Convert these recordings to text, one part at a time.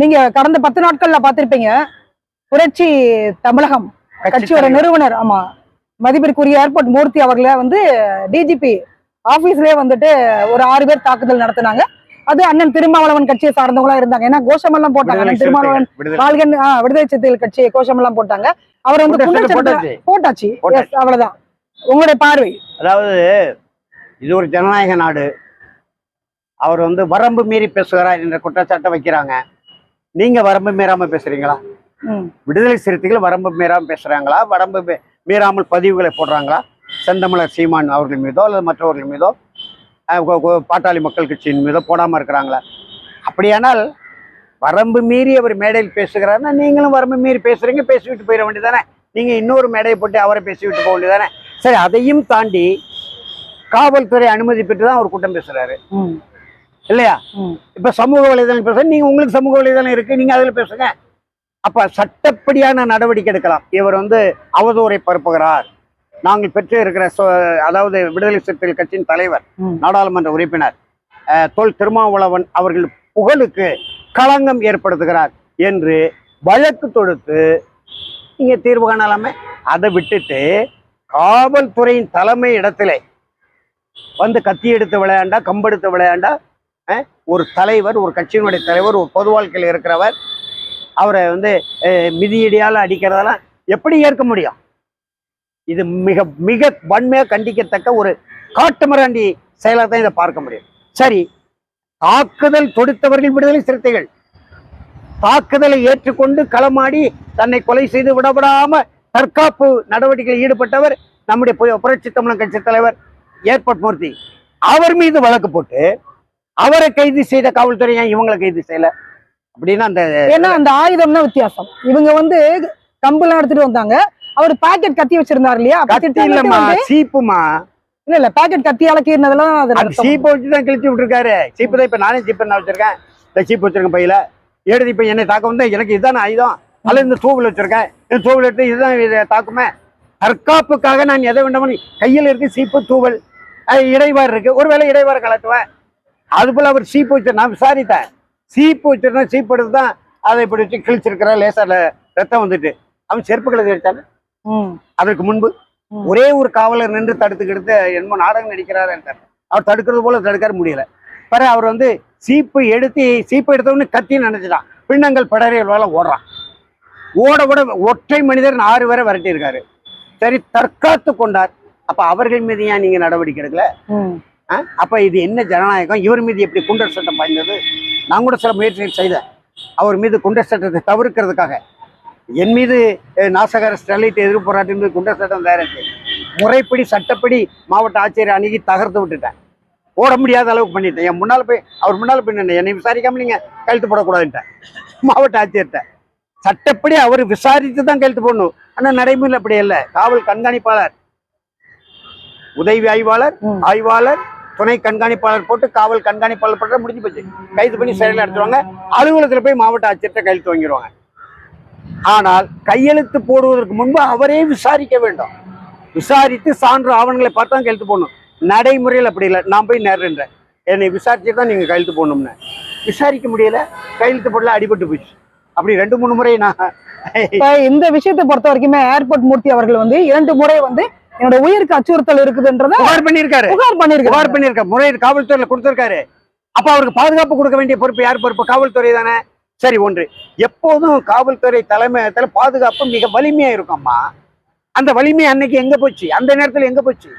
நீங்க கடந்த பத்து நாட்கள்ல பார்த்திருப்பீங்க. புரட்சி தமிழகம் கட்சியோட நிறுவனர் ஆமா மதிப்பிற்குரிய ஏர்போர்ட் மூர்த்தி அவர்களை வந்து டிஜிபி ஆபீஸ்லயே வந்துட்டு ஒரு ஆறு பேர் தாக்குதல் நடத்தினாங்க. அது அண்ணன் திருமாவளவன் கட்சியை சார்ந்தவங்களா இருந்தாங்க. ஏன்னா கோஷமெல்லாம் போட்டாங்க. அண்ணன் திருமாவளவன் சிறுத்தைகள், விடுதலை. சிறுத்தைகள் கட்சி கோஷமெல்லாம் போட்டாங்க. அவர் வந்து போட்டாச்சு, அவ்வளவுதான். உங்களுடைய பார்வை? அதாவது இது ஒரு ஜனநாயக நாடு. அவர் வந்து வரம்பு மீறி பேசுகிறார் என்ற குற்றச்சாட்டை வைக்கிறாங்க. நீங்க வரம்பு மீறாம பேசுறீங்களா. விடுதலை சிறுத்தைகள் வரம்பு மீறாம பேசுறாங்களா? வரம்பு மீறாமல் பதிவுகளை போடுறாங்களா? செந்தமிழர் சீமான் அவர்கள் மீதோ அல்லது மற்றவர்கள் மீதோ பாட்டாளி மக்கள் கட்சியின் மீதோ போடாம இருக்கிறாங்களா? அப்படியானால் வரம்பு மீறி அவர் மேடையில் பேசுகிறாருன்னா நீங்களும் வரம்பு மீறி பேசுறீங்க பேசிவிட்டு போயிட வேண்டியதானே நீங்க இன்னொரு மேடையை போட்டு அவரை பேசிவிட்டு போக வேண்டியதானே சரி அதையும் தாண்டி காவல்துறை அனுமதி பெற்று தான் அவர் கூட்டம் பேசுறாரு. இல்லையா. இப்ப சமூக வலைதளம் பேச நீங்க உங்களுக்கு சமூக வலைதளம் இருக்கு நீங்க அதுல பேசுங்க. அப்ப சட்டப்படியான நடவடிக்கை எடுக்கலாம். இவர் வந்து அவதூறை பரப்புகிறார். நாங்கள் பெற்று இருக்கிற அதாவது விடுதலை சிறுத்தைகள் கட்சியின் தலைவர். நாடாளுமன்ற உறுப்பினர் தொல் திருமாவளவன் அவர்கள் புகழுக்கு களங்கம் ஏற்படுத்துகிறார் என்று வழக்கு தொடுத்து நீங்க தீர்வு காணலாமே? அதை விட்டுட்டு காவல்துறையின் தலைமை இடத்திலே வந்து கத்தி எடுத்து விளையாண்டா கம்பெடுத்து விளையாண்டா ஒரு தலைவர் ஒரு கட்சியினுடைய தலைவர் ஒரு பொது வாழ்க்கையில் இருக்கிறவர் அவரை வந்து மிதியடியால் அடிக்கிறதெல்லாம் எப்படி ஏற்க முடியும்? இது மிக மிக வன்மையாக கண்டிக்கத்தக்க ஒரு காட்டுமிராண்டி செயலாக தான் இதை பார்க்க முடியும். சரி தாக்குதல் தொடுத்தவர்கள் விடுதலை சிறுத்தைகள். தாக்குதலை ஏற்றுக்கொண்டு களமாடி தன்னை கொலை செய்து விடப்படாம தற்காப்பு நடவடிக்கையில் ஈடுபட்டவர் நம்முடைய புரட்சி தமிழன் கட்சி தலைவர் ஏர்போர்ட் மூர்த்தி. அவர் மீது வழக்கு போட்டு அவரை கைது செய்த காவல்துறை ஏன் இவங்களை கைது செய்யல? அப்படின்னா அந்த ஏன்னா அந்த ஆயுதம் தான் வித்தியாசம். இவங்க வந்து கம்பெல்லாம் எடுத்துட்டு வந்தாங்க. அவர் பாக்கெட் கத்தி வச்சிருந்தாரு இல்லையா? கத்தி இல்லம்மா சீப்புமா? இல்ல இல்ல பாக்கெட் அந்த ரத்தம். சீப்பை வச்சு தான் கிழிச்சு விட்டுருக்காரு. சீப்பு தான் இப்ப நானே சீப்பு நான் வச்சிருக்கேன். இந்த சீப்பு வச்சிருக்கேன் பையில. எடுத்து இப்ப என்னை தாக்க வந்து எனக்கு இதுதானே ஆயுதம்? அல்லது இந்த தூவல் வச்சிருக்கேன். இந்த தூவல் எடுத்து இதுதான் இது தாக்குமே. தற்காப்புக்காக நான் எதை வேண்டாமோ கையில் இருக்கு சீப்பு தூவல். அஹ் இடைவார் இருக்கு. ஒருவேளை இடைவார கலட்டுவேன் அது போல அவர் சீப்பு வச்சு நான் விசாரித்தேன். சீப்பு வச்சிருந்தா சீப்பு எடுத்து தான் அதை இப்படி வச்சு கிழிச்சிருக்கிற லேசா ல- ரத்தம் வந்துட்டு. அவன் செருப்பு கழுதி அடிச்சானே ம், அதற்கு முன்பு. ஒரே ஒரு காவலர் நின்று தடுத்துக்கிட்டு என்னமோ நாடகம் நடிக்கிறார் என்றார். அவர் தடுக்கிறது போல தடுக்க முடியல. பிறகு அவர் வந்து சீப்பு எடுத்து சீப்பு எடுத்தவொடனே கத்தி நினைச்சிட்டான். பின்னங்கள் படறைகள் ஓடுறான். ஓட ஓட ஒற்றை மனிதர் ஆறு பேரை விரட்டி இருக்காரு சரி தற்காத்து கொண்டார். அப்ப அவர்கள் மீது ஏன் நீங்க நடவடிக்கை எடுக்கல? அப்ப இது என்ன ஜனநாயகம்? இவர் மீது எப்படி குண்டர் சட்டம் பாய்ந்தது? நான் கூட சில முயற்சிகள் செய்தேன். அவர் மீது குண்டர் சட்டத்தை தவிர்க்கிறதுக்காக. என் மீது நாசகர ஸ்டெர்லைட் எதிர்ப்பு போராட்டம் மீது குண்டர் சட்டம் தயாரிச்சு முறைப்படி சட்டப்படி மாவட்ட ஆட்சியரை அணுகி தகர்த்து விட்டுட்டேன். போட முடியாத அளவுக்கு பண்ணிட்டேன். என் முன்னால போய் அவர் முன்னால போய் நின்னு, என்னை விசாரிக்காம நீங்க கழுத்து போடக்கூடாதுன்ட்டேன் மாவட்ட ஆட்சியர்கிட்ட. சட்டப்படி அவர் விசாரித்து தான் கழுத்து போடணும். ஆனா நடைமுறையில் அப்படி இல்லை. காவல் கண்காணிப்பாளர் உதவி ஆய்வாளர். ஆய்வாளர் துணை கண்காணிப்பாளர் போட்டு காவல் கண்காணிப்பாளர் போட்டு முடிஞ்சு போச்சு. கைது பண்ணி சிறையில் எடுத்துருவாங்க அலுவலகத்தில் போய் மாவட்ட ஆட்சியர்கிட்ட கையெழுத்து வாங்கிடுவாங்க ஆனால் கையெழுத்து போடுவதற்கு முன்பு அவரே விசாரிக்க வேண்டும். விசாரித்து சான்று ஆவணங்களை பார்த்து தான் கையெழுத்து போடணும். நடைமுறையில் அப்படி இல்லை. நான் போய் நேர்றேன் என்னை விசாரிச்சு தான் நீங்க கையெழுத்து போடணும்னு. விசாரிக்க முடியல. கையெழுத்து போடல அடிபட்டு போச்சு. அப்படி ரெண்டு மூணு முறை நான் இந்த விஷயத்தை பொறுத்த வரைக்குமே ஏர்போர்ட் மூர்த்தி அவர்கள் வந்து இரண்டு முறை வந்து என்னோட உயிருக்கு அச்சுறுத்தல் இருக்குதுன்றத புகார் பண்ணியிருக்காரு. புகார் பண்ணிருக்காரு புகார் பண்ணியிருக்காரு. முறையீடு காவல்துறையில கொடுத்திருக்காரு. அப்ப அவருக்கு பாதுகாப்பு கொடுக்க வேண்டிய பொறுப்பு யார் பொறுப்பு? காவல்துறை தானே? சரி ஒன்று. எப்போதும் காவல்துறை தலைமையகத்துல பாதுகாப்பு மிக வலிமையா இருக்கும்மா. அந்த வலிமை அன்னைக்கு எங்க போச்சு? அந்த நேரத்துல எங்க போச்சு?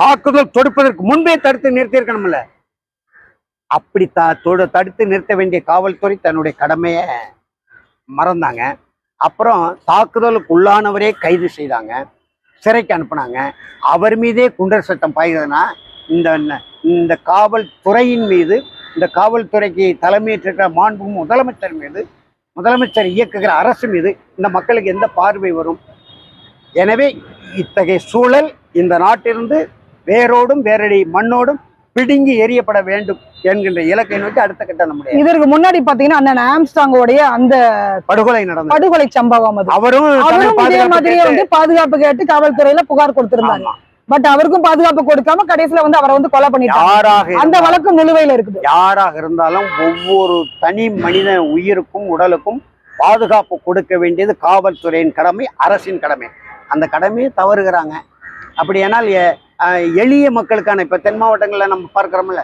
தாக்குதல் தொடுப்பதற்கு முன்பே தடுத்து நிறுத்தியிருக்கணும்ல. அப்படி த தொடு தடுத்து நிறுத்த வேண்டிய காவல்துறை தன்னுடைய கடமையை மறந்தாங்க. அப்புறம் தாக்குதலுக்கு உள்ளானவரே கைது செய்தாங்க. சிறைக்கு அனுப்புனாங்க. அவர் மீதே குண்டர் சட்டம் பாய்கிறதுனா இந்த இந்த காவல்துறையின் மீது இந்த காவல்துறைக்கு தலைமையேற்றிருக்கிற மாண்பு முதலமைச்சர் மீது முதலமைச்சர் இயக்குகிற அரசு மீது இந்த மக்களுக்கு எந்த பார்வை வரும்? எனவே இத்தகைய சூழல் இந்த நாட்டிலிருந்து வேரோடும் வேரடி மண்ணோடும் பிடுங்கி எறியப்பட வேண்டும் என்கின்ற இலக்கை நோக்கி அடுத்த கட்ட நம்முடைய இதற்கு முன்னாடி பாத்தீங்கன்னா அண்ணன் ஆம்ஸ்டாங்கோடைய அந்த படுகொலை நடந்தது. படுகொலை சம்பவம் அது. அவரும் பாதுகாப்பு மாதிரியே வந்து பாதுகாப்பு கேட்டு காவல்துறையில புகார் கொடுத்திருந்தாங்க. பட் அவருக்கும் பாதுகாப்பு கொடுக்காம கடைசியில வந்து அவரை வந்து கொலை பண்ணிட்டாங்க. யாராக அந்த வழக்கு நிலுவையில இருக்குது. யாராக இருந்தாலும் ஒவ்வொரு தனி மனித உயிருக்கும் உடலுக்கும் பாதுகாப்பு கொடுக்க வேண்டியது காவல்துறையின் கடமை அரசின் கடமை. அந்த கடமையை தவறுகிறாங்க. அப்படியானால் எ- அஹ் எளிய மக்களுக்கான இப்ப தென் மாவட்டங்களில் நம்ம பார்க்குறோம்ல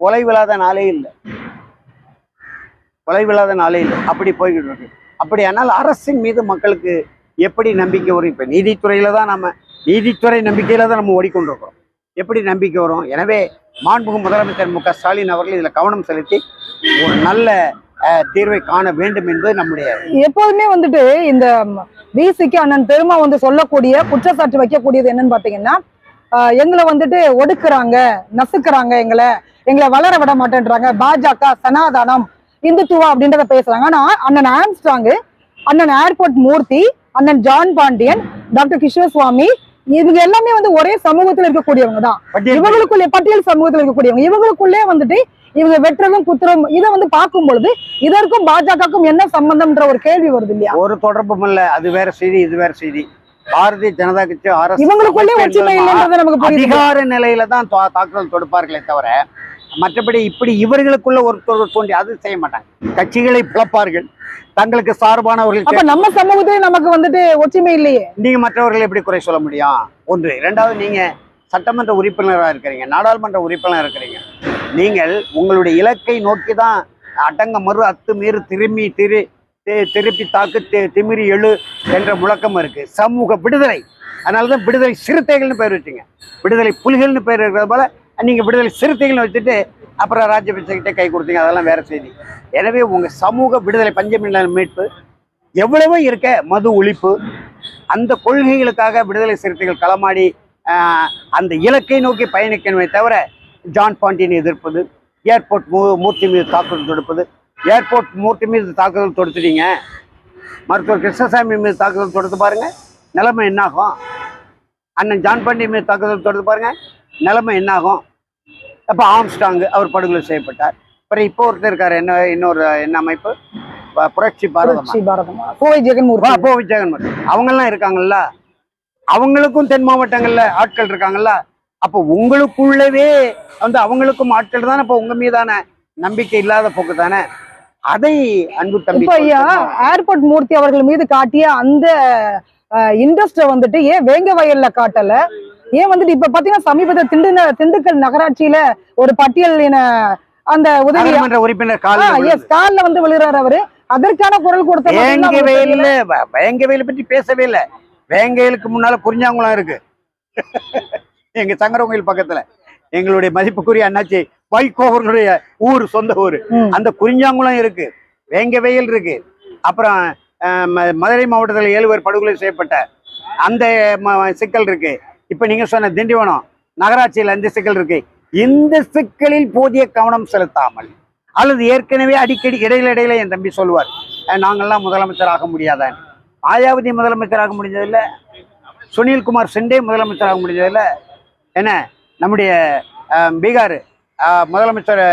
கொலை விழாத நாளே இல்லை. கொலை விழாத நாளே இல்லை. அப்படி போய்கிட்டு இருக்கு. அப்படியானால் அரசின் மீது மக்களுக்கு எப்படி நம்பிக்கை வரும்? இப்போ நீதித்துறையில தான் நம்ம நீதித்துறை நம்பிக்கையில் தான் நம்ம ஓடிக்கொண்டிருக்கிறோம் எப்படி நம்பிக்கை வரும்? எனவே மாண்புகு முதலமைச்சர் மு க ஸ்டாலின் அவர்கள் இதுல கவனம் செலுத்தி ஒரு நல்ல தீர்வை காண வேண்டும் என்பது நம்முடைய எப்போதுமே வந்துட்டு இந்த பிசிக்கு அண்ணன் பெருமா வந்து சொல்லக்கூடிய குற்றச்சாட்டு வைக்கக்கூடியது என்னன்னு பாத்தீங்கன்னா எங்களை வந்துட்டு ஒடுக்குறாங்க நசுக்குறாங்க எங்களை. எங்களை வளர விட மாட்டேன்றாங்க. பாஜக சனாதனம் இந்துத்துவா அப்படின்றத பேசுறாங்க. ஆனா அண்ணன் ஆம்ஸ்டாங் அண்ணன் ஏர்போர்ட் மூர்த்தி அண்ணன் ஜான் பாண்டியன் டாக்டர் கிருஷ்ணசுவாமி இவங்க எல்லாமே வந்து ஒரே சமூகத்துல இருக்கக்கூடியவங்க தான். இவங்களுக்குள்ளே பட்டியல் சமூகத்தில் இருக்கக்கூடியவங்க. இவங்களுக்குள்ளே வந்துட்டு இவங்க வெற்றலும் குத்துறம் இதை வந்து பார்க்கும் பொழுது இதற்கும் பாஜகவுக்கும் என்ன சம்பந்தம்ன்ற ஒரு கேள்வி வருது இல்லையா? ஒரு தொடர்பும் இல்ல. அது வேற செய்தி இது வேற செய்தி. பாரதிய ஜனதா கட்சி அரசு அதிகார நிலையில தான் தாக்குதல் தொடுப்பார்களே தவிர மற்றபடி இப்படி இவர்களுக்குள்ள ஒருத்தர் தோண்டி அது செய்ய மாட்டாங்க. கட்சிகளை பிளப்பார்கள். தங்களுக்கு சார்பானவர்கள் நம்ம சமூகத்திலே நமக்கு வந்துட்டு ஒற்றுமை இல்லையே? நீங்க மற்றவர்களை எப்படி குறை சொல்ல முடியும்? ஒன்று. இரண்டாவது நீங்க சட்டமன்ற உறுப்பினராக இருக்கிறீங்க. நாடாளுமன்ற உறுப்பினராக இருக்கிறீங்க. நீங்கள் உங்களுடைய இலக்கை நோக்கி தான் அடங்க மறு அத்து மீறு திரும்பி திரு திருப்பி தாக்கு திமிரி எழு என்ற முழக்கம் இருக்கு. சமூக விடுதலை. அதனால தான் விடுதலை சிறுத்தைகள்னு பேர் வச்சுங்க. விடுதலை புலிகள்னு பேர் இருக்கிறது போல நீங்க விடுதலை சிறுத்தைகள்னு வச்சுட்டு அப்புறம் ராஜபக்சே கை கொடுத்தீங்க அதெல்லாம் வேற செய்தி. எனவே உங்க சமூக விடுதலை பஞ்சமில்ல மீட்பு எவ்வளவோ இருக்க மது ஒழிப்பு அந்த கொள்கைகளுக்காக விடுதலை சிறுத்தைகள் களமாடி அந்த இலக்கை நோக்கி பயணிக்கணுமே தவிர ஜான் பாண்டியனை எதிர்ப்பது ஏர்போர்ட் மூ மூர்த்தி மீது தாக்குதல் தொடுப்பது ஏர்போர்ட் மூர்த்தி மீது தாக்குதல் தொடுத்துட்டீங்க. மருத்துவர் கிருஷ்ணசாமி மீது தாக்குதல் தொடுத்து பாருங்க. நிலைமை என்னாகும்? அண்ணன் ஜான் பாண்டியன் மீது தாக்குதல் தொடுத்து பாருங்க. நிலைமை என்னாகும்? அப்போ ஆம்ஸ்டாங் அவர் படுகொலை செய்யப்பட்டார். அப்புறம் இப்போ ஒருத்தர் இருக்காரு. என்ன இன்னொரு என்ன அமைப்பு? புரட்சி பாரதம். கோவை ஜெகன்மூர்த்தி. அப்போ விஜயகன் அவங்கெல்லாம் இருக்காங்கல்ல? அவங்களுக்கும் தென் மாவட்டங்கள்ல ஆட்கள் இருக்காங்கல்ல? அப்போ உங்களுக்குள்ளவே வந்து அவங்களுக்கும் ஆட்கள் தானே? இப்போ உங்க மீதான நம்பிக்கை இல்லாத போக்கு தானே அதை அன்பு தம்பி ஐயா ஏர்போர்ட் மூர்த்தி அவர்கள் மீது காட்டிய அந்த இன்ட்ரெஸ்ட வந்துட்டு ஏன் வேங்க வயல்ல காட்டல? ஏன் வந்துட்டு இப்ப பாத்தீங்கன்னா சமீபத்தில் திண்டு திண்டுக்கல் நகராட்சியில ஒரு பட்டியல் என அந்த உதவி உறுப்பினர் கால்ல வந்து விழுறாரு அவரு. அதற்கான குரல் கொடுத்த வேங்க. வயல்ல வேங்க வயலை பற்றி பேசவே இல்லை. வேங்கையிலுக்கு முன்னால குறிஞ்சாங்குளம் இருக்கு. எங்க சங்கரங்கோயில் பக்கத்துல. எங்களுடைய மதிப்புக்குரிய அண்ணாச்சி வைகோ அவர்களுடைய ஊர் சொந்த ஊர். அந்த குறிஞ்சாங்குளம் இருக்கு. வேங்க வயல் இருக்கு. அப்புறம் மதுரை மாவட்டத்தில் ஏழு பேர் படுகொலை செய்யப்பட்ட அந்த சிக்கல் இருக்கு. இப்ப நீங்க சொன்ன திண்டிவனம் நகராட்சியில் அந்த சிக்கல் இருக்கு. இந்த சிக்கலில் போதிய கவனம் செலுத்தாமல் அல்லது ஏற்கனவே அடிக்கடி இடையில இடையில என் தம்பி சொல்லுவார் "அஹ், நாங்கெல்லாம் முதலமைச்சர் ஆக முடியாதான் மாயாவதி முதலமைச்சர் ஆக முடிஞ்சதில்ல சுனில்குமார் செண்டே முதலமைச்சர் ஆக முடிஞ்சதில்ல. என்ன? நம்முடைய பீகார். முதலமைச்சர்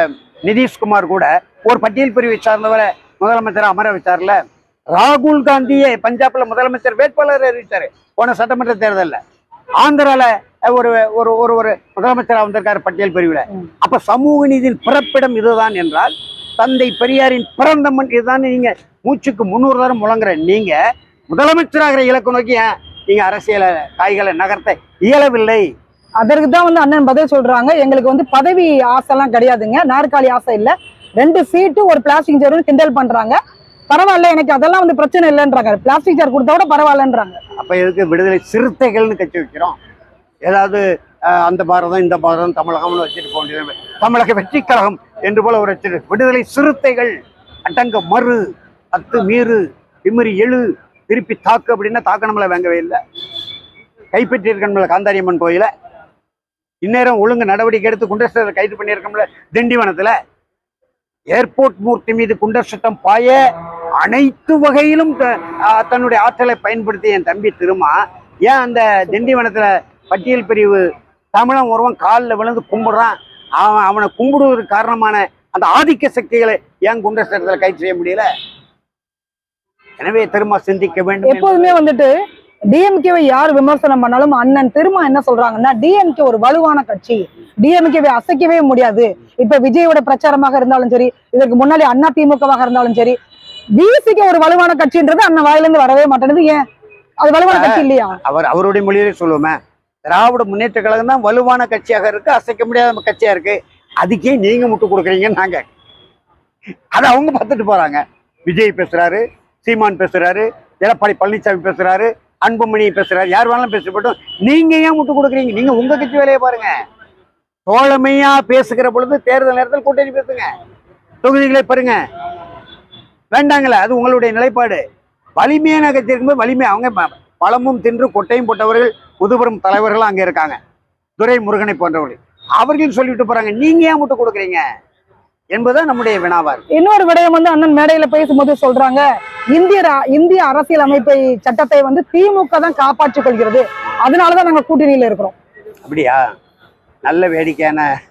நிதிஷ்குமார் கூட ஒரு பட்டியல் பிரிவை சார்ந்தவரை முதலமைச்சர் அமர வச்சார்ல. ராகுல் காந்தியே பஞ்சாப்ல முதலமைச்சர் வேட்பாளர் அறிவிச்சாரு. போன சட்டமன்ற தேர்தல்ல. ஆந்திரால ஒரு ஒரு ஒரு ஒரு முதலமைச்சராக வந்திருக்காரு பட்டியல் பிரிவுல. அப்ப சமூக நீதியின் பிறப்பிடம் இதுதான் என்றால் தந்தை பெரியாரின் பிறந்த மண் இதுதான் நீங்க மூச்சுக்கு முன்னூறு தரம் முழங்குற நீங்க முதலமைச்சராகிற இலக்கு நோக்கி நீங்க அரசியல காய்களை நகர்த்த இயலவில்லை. அதற்கு தான் வந்து அண்ணன் பதில் சொல்றாங்க. எங்களுக்கு வந்து பதவி ஆசைலாம் கிடையாதுங்க. நாற்காலி ஆசை இல்லை. ரெண்டு சீட்டு ஒரு பிளாஸ்டிக் சேர்னு கிண்டல் பண்றாங்க. பரவாயில்ல எனக்கு அதெல்லாம் வந்து பிரச்சனை இல்லைன்றாங்க. பிளாஸ்டிக் சேர் கொடுத்தா கூட பரவாயில்லன்றாங்க. அப்ப எதுக்கு விடுதலை சிறுத்தைகள்னு கட்சி வைக்கிறோம்? ஏதாவது அந்த பாரதம் இந்த பாரதம் தமிழகம்னு வச்சுட்டு போக வேண்டியது தமிழக வெற்றி கழகம் என்று போல ஒரு வச்சுட்டு. விடுதலை சிறுத்தைகள் அடங்க மறு அத்து மீறு திமிரி எழு திருப்பி தாக்கு அப்படின்னா தாக்க நம்மளை வாங்கவே இல்லை. கைப்பற்றி நம்மளை காந்தாரியம்மன் கோயில இந்நேரம் ஒழுங்கு நடவடிக்கை எடுத்து குண்டர் கைது பண்ணியிருக்கோம்ல திண்டிவனத்துல. ஏர்போர்ட் மூர்த்தி மீது குண்டர் சட்டம் பாய அனைத்து வகையிலும் தன்னுடைய ஆற்றலை பயன்படுத்திய என் தம்பி திருமா ஏன் அந்த திண்டிவனத்துல பட்டியல் பிரிவு தமிழன் ஒருவன் காலில் விழுந்து கும்பிடுறான் அவன் அவனை கும்பிடுவதற்கு காரணமான அந்த ஆதிக்க சக்திகளை ஏன் குண்டர் சட்டத்தில் கைது செய்ய முடியல? எனவே திரும்ப சிந்திக்க வேண்டும் எப்போதுமே வந்துட்டு டிஎம்கேவை யார் விமர்சனம் பண்ணாலும் அண்ணன் திருமா என்ன சொல்றாங்கன்னா டிஎம்கே ஒரு வலுவான கட்சி. டிஎம்கேவை அசைக்கவே முடியாது. இப்ப விஜயோட பிரச்சாரமாக இருந்தாலும் சரி இதற்கு முன்னாடி அண்ணா திமுகவாக இருந்தாலும் சரி பிசிக்கு ஒரு வலுவான கட்சின்றது அண்ணன் வாயிலிருந்து வரவே மாட்டேங்குது ஏன்? அது வலுவான கட்சி இல்லையா? அவர் அவருடைய மொழியிலே சொல்லுவோமே திராவிட முன்னேற்ற கழகம் தான் வலுவான கட்சியாக இருக்கு அசைக்க முடியாத கட்சியா இருக்கு. அதுக்கே நீங்க முட்டு கொடுக்குறீங்கன்னு நாங்க. அதை அவங்க பார்த்துட்டு போறாங்க. விஜய் பேசுறாரு சீமான் பேசுறாரு எடப்பாடி பழனிசாமி பேசுறாரு அன்புமணி பேசுறாரு. யார் வேணாலும் பேசப்பட்டும் நீங்க ஏன் முட்டு கொடுக்குறீங்க? நீங்க உங்க கட்சி வேலையை பாருங்க. தோழமையா பேசுகிற பொழுது தேர்தல் நேரத்தில் கூட்டணி பேசுங்க. தொகுதிகளை பாருங்க. வேண்டாங்களே அது உங்களுடைய நிலைப்பாடு. வலிமையான கட்சி இருக்கும்போது வலிமை அவங்க பழமும் தின்று கொட்டையும் போட்டவர்கள் முதுபெரும் தலைவர்கள் அங்க இருக்காங்க. துரை முருகனை போன்றவர்கள். அவர்கள் சொல்லிட்டு போறாங்க. நீங்க ஏன் முட்டு கொடுக்குறீங்க? என்பதுதான் நம்முடைய வினாவார் இன்னொரு விடயம் வந்து அண்ணன் மேடையில பேசும்போது சொல்றாங்க. இந்திய ரா- இந்திய அரசியல் அமைப்பை சட்டத்தை வந்து திமுக தான் காப்பாற்றிக் கொள்கிறது. அதனாலதான் நாங்க கூட்டணியில இருக்கிறோம். அப்படியா? நல்ல வேடிக்கையான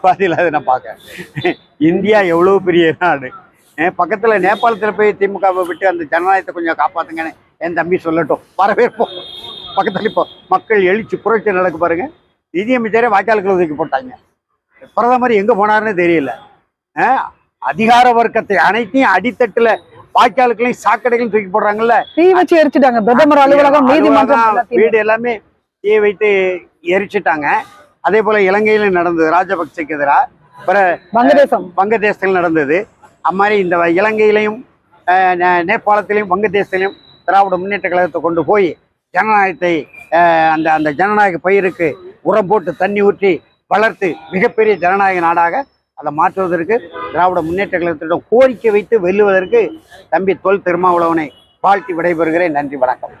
பதில் அதை நான் பார்க்க இந்தியா எவ்வளவு பெரிய நாடு? பக்கத்துல நேபாளத்துல போய் திமுகவை விட்டு அந்த ஜனநாயகத்தை கொஞ்சம் காப்பாத்துங்கன்னு என் தம்பி சொல்லட்டும். வரவேற்போம் பக்கத்துல இப்போ மக்கள் எழுச்சி புரட்சி நடக்கு பாருங்க. நிதியமைச்சரே வாய்க்காலுக்கு ஒதுக்கி போட்டாங்க. பிரதமர் எங்க போனாருன்னு தெரியல. அதிகார வர்க்கத்தை அனைத்தையும் அடித்தட்டுல வாய்க்காலுக்குலையும் சாக்கடைகளையும் தூக்கி போடுறாங்கல்ல? தீ வச்சு எரிச்சுட்டாங்க. பிரதமர் அலுவலகம் நீதிமன்றம். வீடு எல்லாமே தீ வைத்து எரிச்சிட்டாங்க. அதே போல இலங்கையில நடந்தது ராஜபக்சேக்கு எதிராக. வங்கதேசம். வங்கதேசத்தில் நடந்தது. அம்மாதிரி இந்த இலங்கையிலையும் நேபாளத்திலையும் வங்கதேசத்திலையும் திராவிட முன்னேற்ற கழகத்தை கொண்டு போய் ஜனநாயகத்தை அந்த அந்த ஜனநாயக பயிருக்கு உரம் போட்டு தண்ணி ஊற்றி வளர்த்து மிகப்பெரிய ஜனநாயக நாடாக அதை மாற்றுவதற்கு திராவிட முன்னேற்ற கழகத்திடம் கோரிக்கை வைத்து வெல்லுவதற்கு தம்பி தொல் திருமாவளவனை வாழ்த்தி விடைபெறுகிறேன். நன்றி வணக்கம்.